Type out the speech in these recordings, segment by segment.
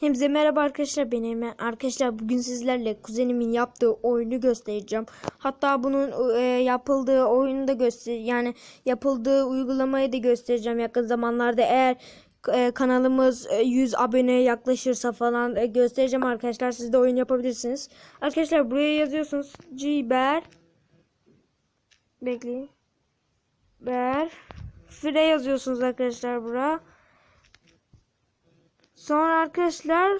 Hepinize merhaba arkadaşlar ben Eymen. Arkadaşlar bugün sizlerle kuzenimin yaptığı oyunu göstereceğim. Hatta bunun e, yapıldığı oyunu da göster yani yapıldığı uygulamayı da göstereceğim yakın zamanlarda eğer e, kanalımız e, 100 aboneye yaklaşırsa falan e, göstereceğim arkadaşlar. Siz de oyun yapabilirsiniz. Arkadaşlar buraya yazıyorsunuz. Ciber Bekleyin. Ber Fire yazıyorsunuz arkadaşlar buraya. Sonra arkadaşlar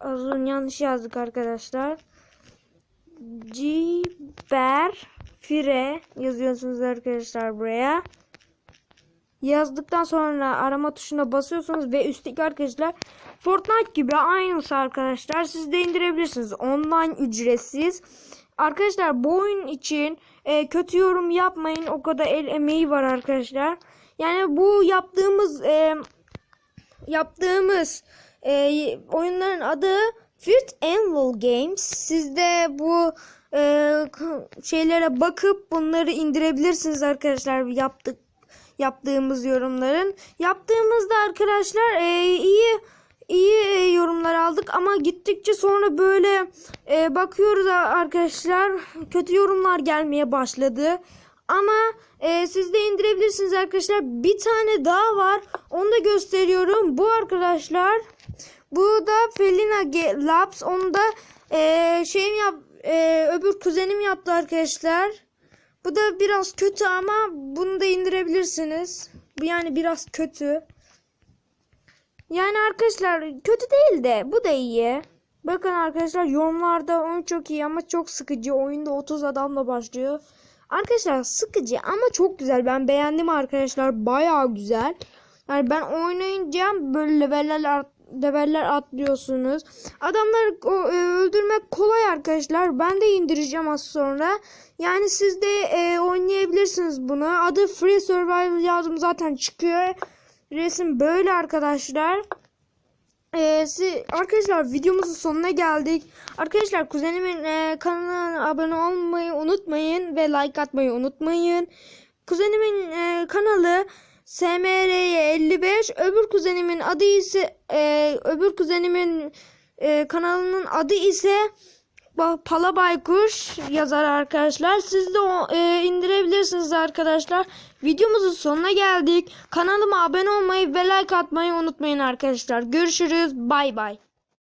az önce yanlış yazdık arkadaşlar. Ciber Fire yazıyorsunuz arkadaşlar buraya. Yazdıktan sonra arama tuşuna basıyorsunuz ve üstteki arkadaşlar Fortnite gibi aynısı arkadaşlar. Siz de indirebilirsiniz. Online ücretsiz. Arkadaşlar bu oyun için e, kötü yorum yapmayın. O kadar el emeği var arkadaşlar. Yani bu yaptığımız e, yaptığımız e, oyunların adı Fit Anvil Games. Siz de bu e, şeylere bakıp bunları indirebilirsiniz arkadaşlar. Yaptık yaptığımız yorumların. Yaptığımızda arkadaşlar e, iyi iyi e, yorumlar aldık ama gittikçe sonra böyle e, bakıyoruz arkadaşlar kötü yorumlar gelmeye başladı. Ama e, siz de indirebilirsiniz arkadaşlar. Bir tane daha var. Onu da gösteriyorum. Bu arkadaşlar. Bu da Felina Labs. Onu da e, şeyim yap e, öbür kuzenim yaptı arkadaşlar. Bu da biraz kötü ama bunu da indirebilirsiniz. Bu yani biraz kötü. Yani arkadaşlar kötü değil de bu da iyi. Bakın arkadaşlar yorumlarda oyun çok iyi ama çok sıkıcı. Oyunda 30 adamla başlıyor. Arkadaşlar sıkıcı ama çok güzel. Ben beğendim arkadaşlar. Bayağı güzel. Yani ben oynayınca böyle leveller art- leveller atlıyorsunuz. Adamları o- e, öldürmek kolay arkadaşlar. Ben de indireceğim az sonra. Yani siz de e, oynayabilirsiniz bunu. Adı Free Survival yazdım zaten çıkıyor. Resim böyle arkadaşlar. Ee, si- arkadaşlar videomuzun sonuna geldik. Arkadaşlar kuzenimin e, kanalına abone olmayı unutmayın ve like atmayı unutmayın. Kuzenimin e, kanalı SMRY55 öbür kuzenimin adı ise e, öbür kuzenimin e, kanalının adı ise Pala Baykuş yazar arkadaşlar. Siz de o, e, indirebilirsiniz arkadaşlar. Videomuzun sonuna geldik. Kanalıma abone olmayı ve like atmayı unutmayın arkadaşlar. Görüşürüz. Bay bay.